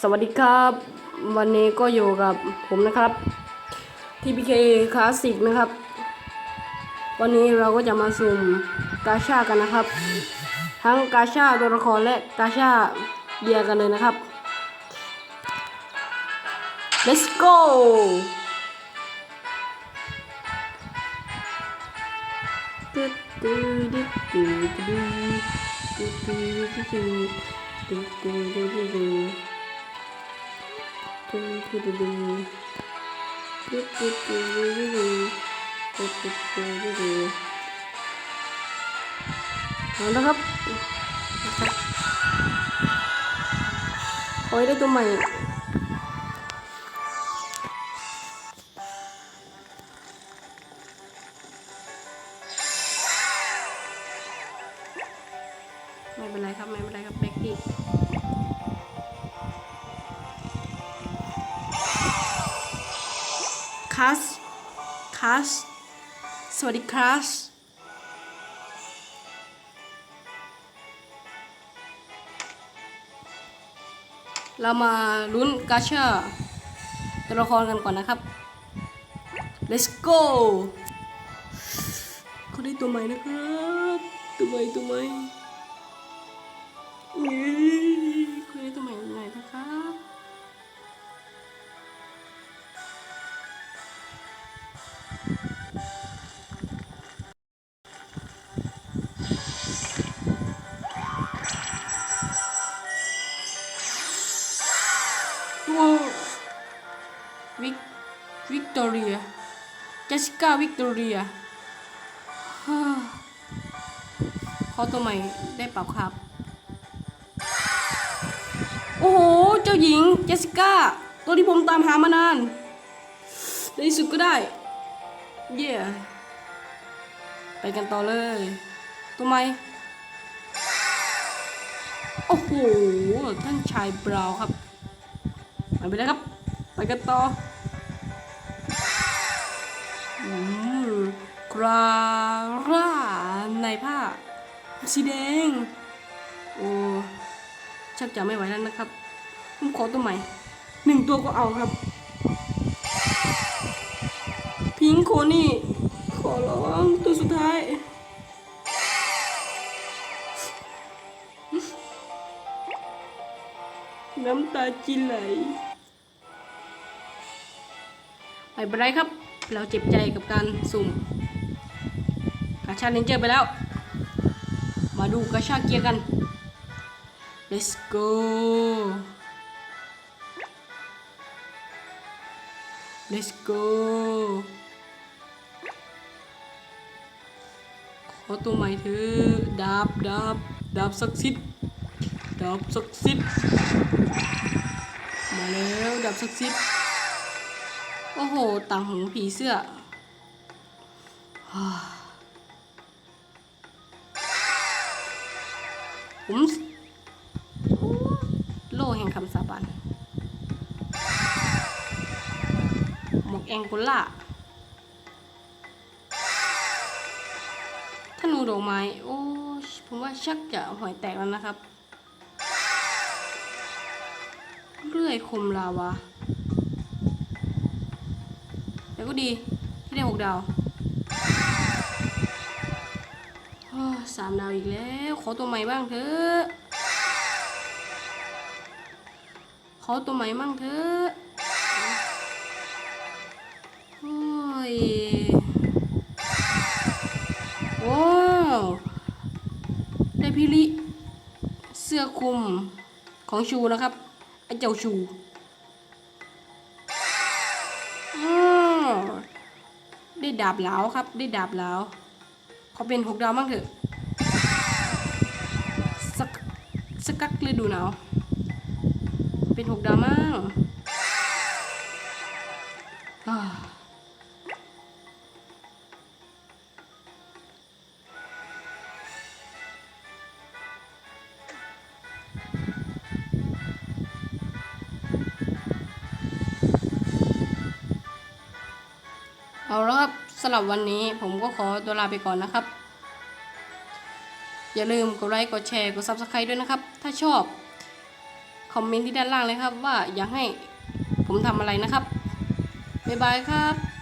สวัสดีครับ วันนี้ก็อยู่กับผมนะครับ TPK Classic นะครับ วันนี้เราก็จะมาสุ่มกาชากันนะครับ ทั้งกาชาตัวละครและกาชาเบียกันเลยนะครับ let's go ตึ๊ดตึ๊ดตึ๊ดตึ๊ดตึ๊ดตึ๊ดตึ๊ดตึ๊ดตึ๊ดตึ๊ด เอาละครับโอ้ยได้ตัวใหม่ไม่เป็นไรครับ ไม่เป็นไรครับแบ็กกี้ คัสคัสสวัสดีคัสเรามาลุ้นกาชาตัวละครกันก่อนนะครับ let's go เขาได้ตัวใหม่นะครับ ตัวใหม่ตัวใหม่ วิกวิกตอเรียเจสสิก้าวิกตอเรียฮ่าเขาตัวใหม่ได้เปล่าครับ โอ้โห เจ้าหญิงเจสสิก้า ตัวที่ผมตามหามานาน ในที่สุดก็ได้ เย่ไปกันต่อเลย ตัวใหม่โอ้โห ท่านชายบราวครับไปไปเลยครับ ไปกันต่ออืมคราร่าในผ้าสีแดง โอ้ชักจะไม่ไหวแล้วนะครับ ผมขอตัวใหม่หนึ่งตัวก็เอาครับ พิงค์โคนี่ ขอร้องตัวสุดท้ายน้ำตาจิไหล ไม่เป็นไรครับ เราเจ็บใจกับการสุ่มกาชาเลนเจอร์ไปแล้ว มาดูกาชาเกียร์กัน let's go let's go ขอตัวใหม่เถอะดาบดาบดาบศักดิ์สิทธิ์ดาบศักดิ์สิทธิ์มาแล้วดาบศักดิ์สิทธิ์ โอ้โห ต่างหูผีเสื้อฮ่าผมโล่แห่งคำสาบานหมวกแองโกล่าธนูดอกไม้ โอ้ผมว่าชักจะหอยแตกแล้วนะครับ เรื่อยคมลาวา ดีที่ได้หกดาวสามดาวอีกแล้ว ขอตัวใหม่บ้างเถอะขอตัวใหม่บ้างเถอะโอ้ยว้าวได้พิลิเสื้อคลุมของชูนะครับไอ้เจ้าชู ได้ดาบเหลาครับ ได้ดาบเหลาขอเป็นหกดาวบ้างเถอะสักสักกักฤดูหนาวเป็นหกดาวมั่ง เอาละครับสำหรับวันนี้ผมก็ขอตัวลาไปก่อนนะครับ อย่าลืมกดไลค์กดแชร์กด subscribe ด้วยนะครับ ถ้าชอบคอมเมนต์ที่ด้านล่างเลยครับ ว่าอยากให้ผมทำอะไรนะครับบ๊ายบายครับ